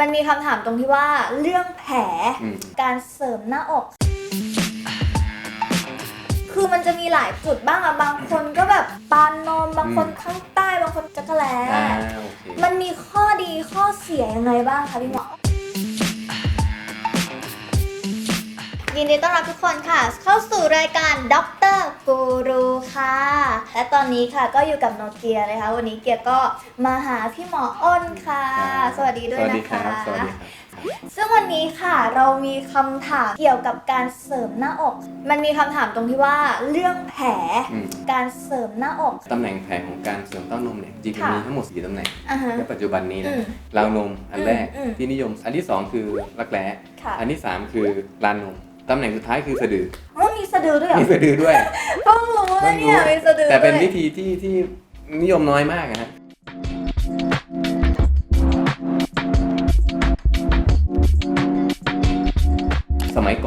มันมีคำถามตรงที่ว่าเรื่องแผลอืม การเสริมหน้าอก คือมันจะมีหลายจุดบ้างอะบางคนก็แบบปานนมบางคนอืมข้างใต้บางคนจักรแล้อ่าโอเค มันมีข้อดีข้อเสียยังไงบ้างคะพี่หมอ ยินดีต้อนรับทุกคนค่ะ เข้าสู่รายการด็อกเตอร์กูรูค่ะ และตอนนี้ค่ะก็อยู่กับโนเกียนะคะวันนี้เกียก็มาหาพี่หมออ้นค่ะ สวัสดีด้วยสวัสดีนะครัคะบสวัสดีครับซึ่งวันนี้ค่ะเรามีคำถามเกี่ยวกับการเสริมหน้าอก มันมีคำถามตรงที่ว่าเรื่องแผลอืมการเสริมหน้าอกตำแหน่งแผลของการเสริมเต้านมเนี่ยจริงๆค่ะมีทั้งหมด4ตำแหน่งอ่าฮะในปัจจุบันนี้อืนะมราวนมอันแรกอืมอืมที่นิยม อันที่ 2 คือรักแร้ค่ะอันที่ 3 คือลานนม ตำแหน่งสุดท้ายคือสะดืออ๋อมีสะดือด้วยเหรอมีสะดือด้วย เพิ่งรู้นะเนี่ยมีสะดือแต่เป็นด้วยวิธีที่ที่นิยมน้อยมากนะฮะ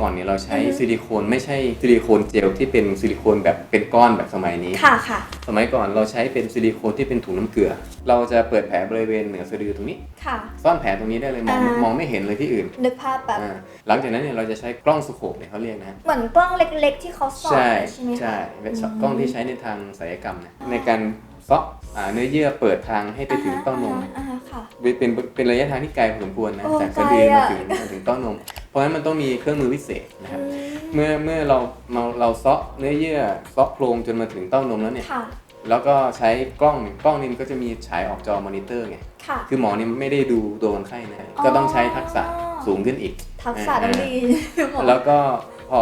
ก่อนเนี่ยเราใช้อือฮึซิลิโคนไม่ใช่ซิลิโคนเจลที่เป็นซิลิโคนแบบเป็นก้อนแบบสมัยนี้ ค่ะค่ะ สมัยก่อนเราใช้เป็นซิลิโคนที่เป็นถุงน้ำเกลือ เราจะเปิดแผลบริเวณเหนือสะดือตรงนี้ ค่ะ ซ่อนแผลตรงนี้ได้เลยมองอ่าฮะมองไม่เห็นเลยที่อื่นนึกภาพแบบอ่าหลังจากนั้นเนี่ยเราจะใช้กล้องสโคปเนี่ยเขาเรียกนะฮะ เหมือนกล้องเล็กๆ ที่เขาสอดใช่ใช่ไหมคะ ใช่เป็นอืมกล้องที่ใช้ในทางศัลยกรรมนะในการเซาะอ่าเนื้อเยื่อเปิดทางให้ไปถึงเต้านมอ่าฮะค่ะเป็นเป็นระยะทางที่ไกลพอสมควรนะโอ้จากสะดือไกลมาอะ ถึงมาถึงเต้านมเพ ราะฉะนั้นมันต้องมีเครื่องมือพิเศษนะครับอืมเมื่อเมื่อเราเราเราเซาะเนื้อเยื่อเซาะโพรงจนมาถึงเต้านมแล้วเนี่ยค่ะ แล้วก็ใช้กล้องกล้องนี่มันก็จะมีฉายออกจอมอนิเตอร์ไงค่ะ คือหมอนี่ไม่ได้ดูตัวคนไข้นะอ๋อก็ต้องใช้ทักษะสูงขึ้นอีกทักษะต้องดีหมอ แล้วก็ พอ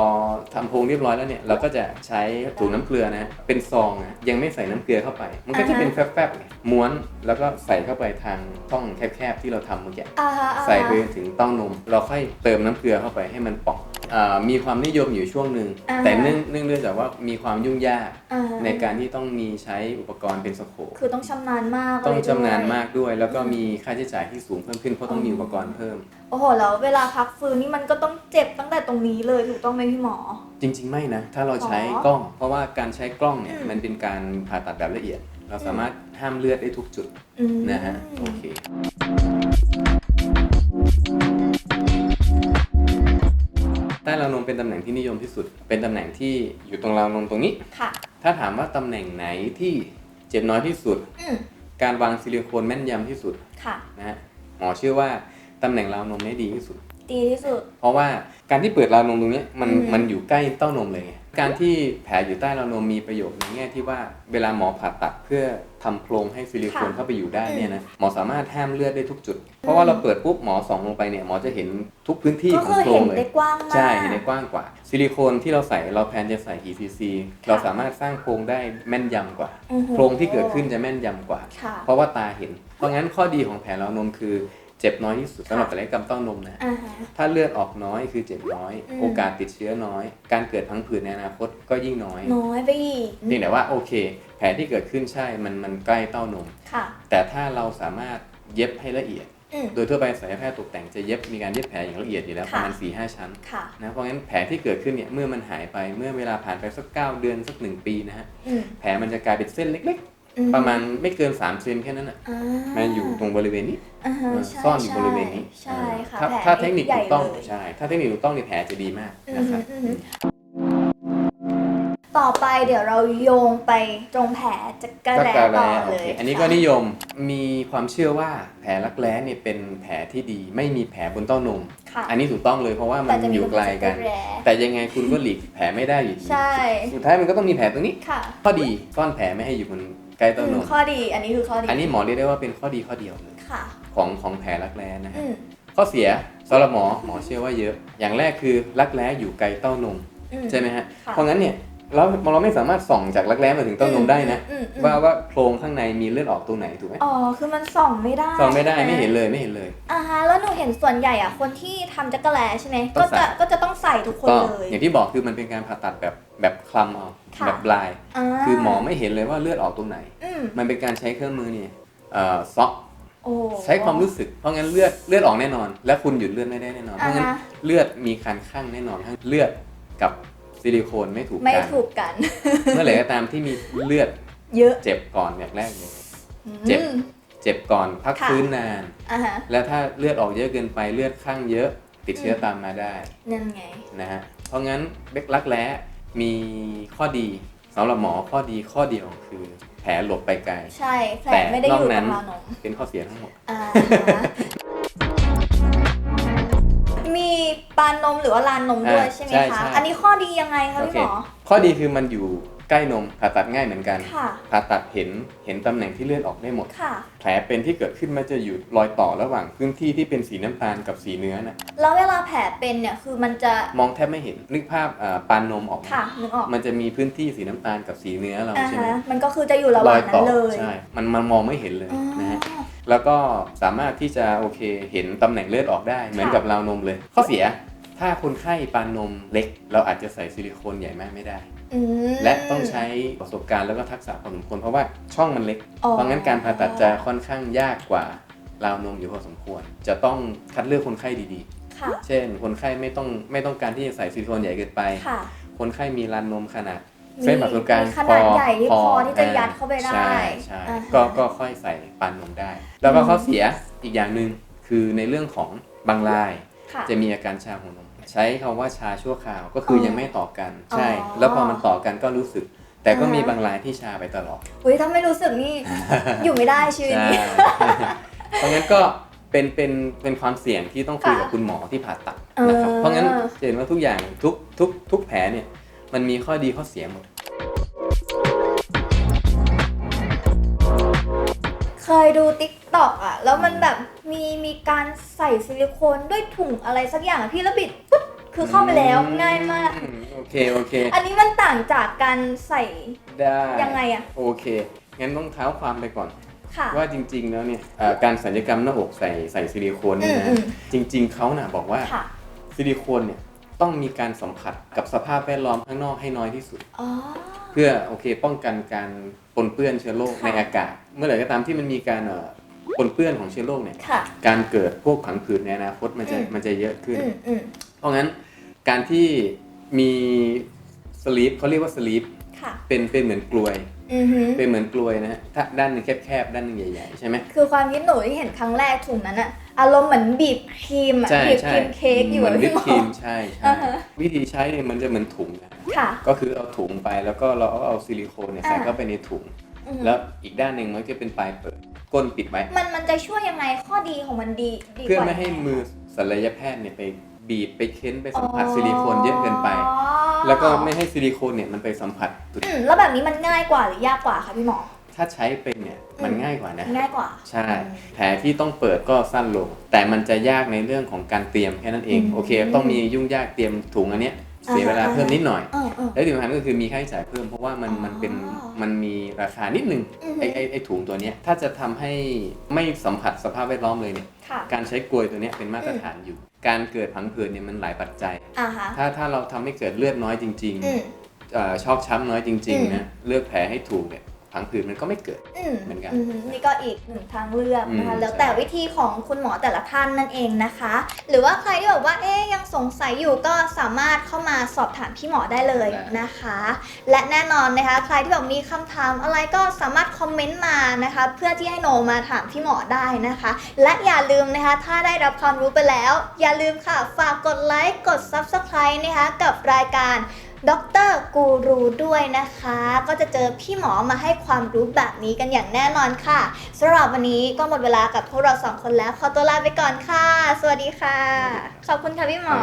ทำโพรงเรียบร้อยแล้วเนี่ยเราก็จะใช้ถุงน้ำเกลือนะเป็นซองนะยังไม่ใส่น้ำเกลือเข้าไป มันก็จะเป็นแฟบๆไงม้วนแล้วก็ใส่เข้าไปทางช่องแคบๆที่เราทำเมื่อกี้อ่าฮะอ่าฮะใส่ไปถึงเต้านม เราค่อยเติมน้ำเกลือเข้าไปให้มันป่อง อ่ามีความนิยมอยู่ช่วงหนึ่งอ่าฮะแต่เนื่องเนื่องด้วยจากว่ามีความยุ่งยากอ่าฮะในการที่ต้องมีใช้อุปกรณ์เป็นสโคปคือต้องชำนาญมากต้องเลยชำนาญด้วยมากด้วย แล้วก็มีค่าใช้จ่ายที่สูงเพิ่มขึ้นเพราะต้องมีอุปกรณ์เพิ่ม โอ้โห แล้วเวลาพักฟื้นนี่มันก็ต้องเจ็บตั้งแต่ตรงนี้เลยถูกต้องไหมพี่หมอ จริง ๆ ไม่นะ ถ้าเราใช้อ๋อกล้อง เพราะว่าการใช้กล้องเนี่ยอืม มันเป็นการผ่าตัดแบบละเอียด เราสามารถห้ามเลือดได้ทุกจุดอืมนะฮะโอเค ใต้ราวนมเป็นตำแหน่งที่นิยมที่สุด เป็นตำแหน่งที่อยู่ตรงราวนมตรงนี้ ค่ะ ถ้าถามว่าตำแหน่งไหนที่เจ็บน้อยที่สุด อืมการวางซิลิโคนแม่นยำที่สุดค่ะ นะฮะหมอเชื่อว่าตำแหน่งราวนมเนี่ยดีที่สุด ดีที่สุด เพราะว่าการที่เปิดราวนมตรงเนี้ยมันอืม มันอยู่ใกล้เต้านมเลยไงการที่แผลอยู่ใต้ราวนมมีประโยชน์ในแง่ที่ว่าเวลาหมอผ่าตัดเพื่อ ทำโพรงให้ซิลิโคนเข้าไปอยู่ได้เนี่ยนะหมอสามารถห้ามเลือดได้ทุกจุด เพราะว่าเราเปิดปุ๊บหมอส่องลงไปเนี่ยหมอจะเห็นทุกพื้นที่ก็ขอคืงอโพรเห็งนเลยได้กว้างมากใช่เห็นได้กว้างกว่า ซิลิโคนที่เราใส่เราแพลนจะใส่ ECC เราสามารถสร้างโพรงได้แม่นยำกว่าอือหือโพรงที่เกิดขึ้นจะแม่นยำกว่าค่ะเพราะว่าตาเห็น เพราะงั้นข้อดีของแผลราวนมคือ เจ็บน้อยที่สุดสำหรับศัลยกรรมเต้านมนะอ่าฮะถ้าเลือดออกน้อยคือเจ็บน้อยอืมโอกาสติดเชื้อน้อย การเกิดพังผืดในอนาคตก็ยิ่งน้อย น้อยไปอีกเพียงแต่ว่าโอเค แผลที่เกิดขึ้นใช่มันมันใกล้เต้านมค่ะแต่ถ้าเราสามารถเย็บให้ละเอียดอืมโดยทั่วไปศัลยแพทย์ตกแต่งจะเย็บมีการเย็บแผลอย่างละเอียดอยู่แล้วค่ะประมาณ4ีหชั้นค่ะนะเพราะงั้นแผลที่เกิดขึ้นเนี่ยเมื่อมันหายไปเมื่อเวลาผ่านไปสัก 9 เดือนสัก 1 ปีนะฮะอืมแผลมันจะกลายเป็นเส้นเล็กอืๆ ประมาณไม่เกิน3เซนแค่นั้นอะอ่ามันอยู่ตรงบริเวณนี้อ่าฮะเออใช่ซ่อนอยู่บริเวณนี้ใช่ค่ะถ้าแผลถ้าเทคนิคใหญ่ถูกต้องเลยใช่ถ้าเทคนิคถูกต้องเนี่ยแผลจะดีมากอืนะมครับอืมต่อไปเดี๋ยวเราโยงไปตรงแผลจักระจัแลกระต่แร้อโอเลเคยอันนี้ก็นิยมมีความเชื่อว่าแผลรักแร้เนี่ยเป็นแผลที่ดี ไม่มีแผลบนเต้านมค่ะอันนี้ถูกต้องเลยเพราะว่ามัแต่นจะมีอยู่ไกลกันจักระแร้แต่ยังไงคุณก็หลีกแผลไม่ได้อยู่ดีใช่สุดท้ายมันก็ต้องมีแผลตรงนี้ค่ะข้อดีซ่อนแผลไม่ให้อยู่บนใก ล้เต้าอืนมมข้อดี อันนี้คือข้อดี อันนี้หมอเรียกได้ว่าเป็นข้อดีข้อเดียวเลยค่ะ ของของแผลรักแร้นะฮะอืมข้อเสียสำหรับหมอหมอเชื่อว่าเยอะ อย่างแรกคือรักแร้อยู่ไกลเต้านมอืมใช่ไหมฮะค่ะเพราะงั้นเนี่ย เราเราไม่สามารถส่องจากรักแร้มาถึงเต้านมได้นะ อืมอืมว่าว่าโพรงข้างในมีเลือดออกตรงไหนถูกไหมอ๋อคือมันส่องไม่ได้ส่องไม่ได้ใช่ไม่เห็นเลยไม่เห็นเลย อ่าฮะแล้วหนูเห็นส่วนใหญ่อะคนที่ทำจักระแลใช่ไหมต้ก็องใส่ จะก็จะต้องใส่ทุกคนก็เลย อย่างที่บอกคือมันเป็นการผ่าตัดแบบแบบคลำเอาค่ะแบบบลายาคือหมอไม่เห็นเลยว่าเลือดออกตรงไหน อืมมันเป็นการใช้เครื่องมือเนี่ยเอ่อซอกโอ้ใช้ความรู้สึก เพราะงั้นเลือดเลือดออกแน่นอน และคุณหยุดเลือดไม่ได้แน่นอนเพอ่าราะงั้นฮะเลือดมีการข้างแน่นอนทั้งเลือดกับ ซิลิโคนไม่ถูกไม่กันถูกกัน เมื่อไหร่ก็ตามที่มีเลือดเยอะเจ็บก่อนอย่างแรกเลยอืมเจ็บเจ็บก่อนพักค่ะ ฟื้นนาน อ่าฮะ แล้วถ้าเลือดออกเยอะเกินไปเลือดข้างเยอะ ติดเชื้ออม ตามมาได้นั่นไง นะฮะเพราะงั้นเบ็กรักแร้มีข้อดีสำหรับหมอข้อดีข้อเดียวคือแผลหลบไปไกล ใช่แผลแต่ไม่ได้นออกยู่นั้กับนราวนมเป็นข้อเสียทั้งหมด อ่าฮะ ปานนมหรือว่าลานนมด้วยอ่าใช่ไหมใช่คะ ใช่ อันนี้ข้อดียังไงคะโอพี่เค หมอ ข้อดีคือมันอยู่ใกล้นมผ่าตัดง่ายเหมือนกัน ค่ะ ผ่าตัดเห็นเห็นตำแหน่งที่เลือดออกได้หมด ค่ะ แผลเป็นที่เกิดขึ้นมันจะอยู่รอยต่อระหว่างพื้นที่ที่เป็นสีน้ำตาลกับสีเนื้อนะแล้วเวลาแผลเป็นเนี่ยคือมันจะ มองแทบไม่เห็นนึกภาพอ่าปานนมออกไหมค่ะนึกออกมันจะมีพื้นที่สีน้ำตาลกับสีเนื้อเราอ่าใช่ไหมฮะมันก็คือจะอยู่ระหรว่าองยนั้ต่อนเลย ใช่ มันมันมองไม่เห็นเลยอ๋อนะฮะ แล้วก็สามารถที่จะโอเคเห็นตำแหน่งเลือดออกได้ เหมือนค่ะกับราวนมเลย ข้อเสียถ้าคนไข้ปานนมเล็ก เราอาจจะใส่ซิลิโคนใหญ่มากไม่ได้อืมและต้องใช้ประสบการณ์แล้วก็ทักษะพอสมควรเพราะว่าช่องมันเล็กอ๋อเพราะงั้นการผ่าตัดจะค่อนข้างยากกว่าราวนมอยู่พอสมควร จะต้องคัดเลือกคนไข้ดีค่ะๆเช่น คนไข้ไม่ต้องไม่ต้องการที่จะใส่ซิลิโคนใหญ่เกินไปค่ะคนไข้มีรานนมขนาดมี เส้นผ่าศูนย์กลางมีขนาดใหญ่ที่พอที่จะยัดเข้าไปได้ใช่ใช่อ่าฮะก็ก็ค่อยใส่ปานนมได้ แล้วก็อืมข้อเสียอีกอย่างหนึ่งคือในเรื่องของบางรายค่ะจะมีอาการชาหัวนม ใช้คำว่าชาชั่วคราวก็คือออยังไม่ต่อกัน ใช่อ๋อแล้วพอมันต่อกันก็รู้สึก แต่ก็อ่าฮะมีบางรายที่ชาไปตลอดอุ้ยถ้าไม่รู้สึกนี่อยู่ไม่ได้ชีวิตใช่นี้เพราะงั้นก็เป็นเป็นเป็นความเสี่ยงที่ต้องคุยค่ะกับคุณหมอที่ผ่าตัดนะครับเออเพราะงั้นจะเห็นว่าทุกอย่างทุกทุกทุกแผลเนี่ย มันมีข้อดีข้อเสียหมด เคยดูติ๊กต็อกอะแล้วมันแบบมีมีการใส่ซิลิโคนด้วยถุงอะไรสักอย่างอะพี่แล้วบิดปุ๊บคือเข้าไปแล้วง่ายมาก อืโอเคโอเค อันนี้มันต่างจากการใส่ ได้ยังไงอะ โอเค งั้นต้องเท้าความไปก่อน ค่ะ ว่าจริง ๆ แล้วเนี่ยเอ่อการศัลยกรรมหน้าอกใส่ใส่ซิลิโคนเนี่ยอืนะมอืม จริง ๆเขาน่ะบอกว่าค่ะ ซิลิโคนเนี่ย ต้องมีการสัมผัสกับสภาพแวดล้อมข้างนอกให้น้อยที่สุด อ๋อ เพื่อโอเคป้องกันการปนเปื้อนเชื้อโรคค่ะในอากาศ เมื่อไหร่ก็ตามที่มันมีการเอ่อปนเปื้อนของเชื้อโรคเนี่ยค่ะ การเกิดพวกผังผืดในอนาคตมันจะอืม มันจะเยอะขึ้น อืมอืมเพราะงั้นการที่มีสลีปเขาเรียกว่าสลีปค่ะ เป็นเป็นเหมือนกลวยอือหือเป็นเหมือนกลวยนะฮะถ้าด้านหนึงแคบๆด้านหนึงใหญ่ๆใช่ไหม คือความคิดหนูที่เห็นครั้งแรกถุงนั้นอะอารมณ์เหมือนบีบครีมอะใช่บีบใช่ครีมเค้กอยู่เหมือะอนวิพี่ปหมครีอ มใช่ใช่อ่าฮะ วิธีใช้เนี่ยมันจะเหมือนถุงนะค่ะ ก็คือเอาถุงไปแล้วก็เราเอาซิลิโคนเนี่ยใส่อ่า เข้าไปในถุง อือหือแล้วอีกด้านหนึ่งมันจะเป็นปลายเปิดก้นปิดไว้ มันมันจะช่วยยังไงข้อดีของมันดีดีเพื่อกว่าไม่ให้ยังงมือศัลยแพทย์เนี่ยไปบีบไปเค้นไปสัมผัสซิลิโคนเยอะเกินไป อ๋อ แล้วก็ไม่ให้ซิลิโคนเนี่ยมันไปสัมผัสจุดอืมแล้วแบบนี้มันง่ายกว่าหรือยากกว่าคะพี่หมอ ถ้าใช้เป็นเนี่ยมันอืมง่ายกว่านะ ง่ายกว่า ใช่ แผลที่ต้องเปิดก็สั้นลง แต่มันจะยากในเรื่องของการเตรียมแค่นั้นเอง อืมโอเค ต้องมียุ่งยากเตรียมถุงอันเนี้ยเสียเวลาอ่าฮะ เพิ่มนิดหน่อย เออเออ และที่สำคัญก็คือมีค่าใช้จ่ายเพิ่มเพราะว่ามันอ๋อมันเป็นมันมีราคานิดนึงอือฮึ ไอ้ไอ้ไอ้ถุงตัวเนี้ยถ้าจะทำให้ไม่สัมผัสสภาพแวดล้อมเลยเนี่ยค่ะ การใช้กลวยตัวเนี้ยเป็นมาตรฐานอยู่ การเกิดผังผืดเนี่ยมันหลายปัจจัย อ่าฮะ ถ้าถ้าเราทำให้เกิดเลือดน้อยจริงอืม ๆเอ่อชอกช้ำน้อยจริงอืมๆนะ เลือกแผลให้ถูกเนี่ย ผังผืดมันก็ไม่เกิด อืมเหมือนกันอืมนี่ก็อีกหนึ่งทางเลือกนะคะอืมแล้วแต่วิธีของคุณหมอแต่ละท่านนั่นเองนะคะ หรือว่าใครที่แบบว่าเอ๊ยยังสงสัยอยู่ก็สามารถเข้ามาสอบถามพี่หมอได้เลยนะคะ และแน่นอนนะคะ ใครที่แบบมีคำถามอะไรก็สามารถคอมเมนต์มานะคะ เพื่อที่ให้โนมาถามพี่หมอได้นะคะ และอย่าลืมนะคะ ถ้าได้รับความรู้ไปแล้ว อย่าลืมค่ะฝากกดไลค์กด Subscribe นะคะ กับรายการ ด็อกเตอร์กูรูด้วยนะคะ ก็จะเจอพี่หมอมาให้ความรู้แบบนี้กันอย่างแน่นอนค่ะสำหรับวันนี้ก็หมดเวลากับพวกเราสองคนแล้วขอตัวลาไปก่อนค่ะ สวัสดีค่ะ ขอบคุณค่ะพี่หมอ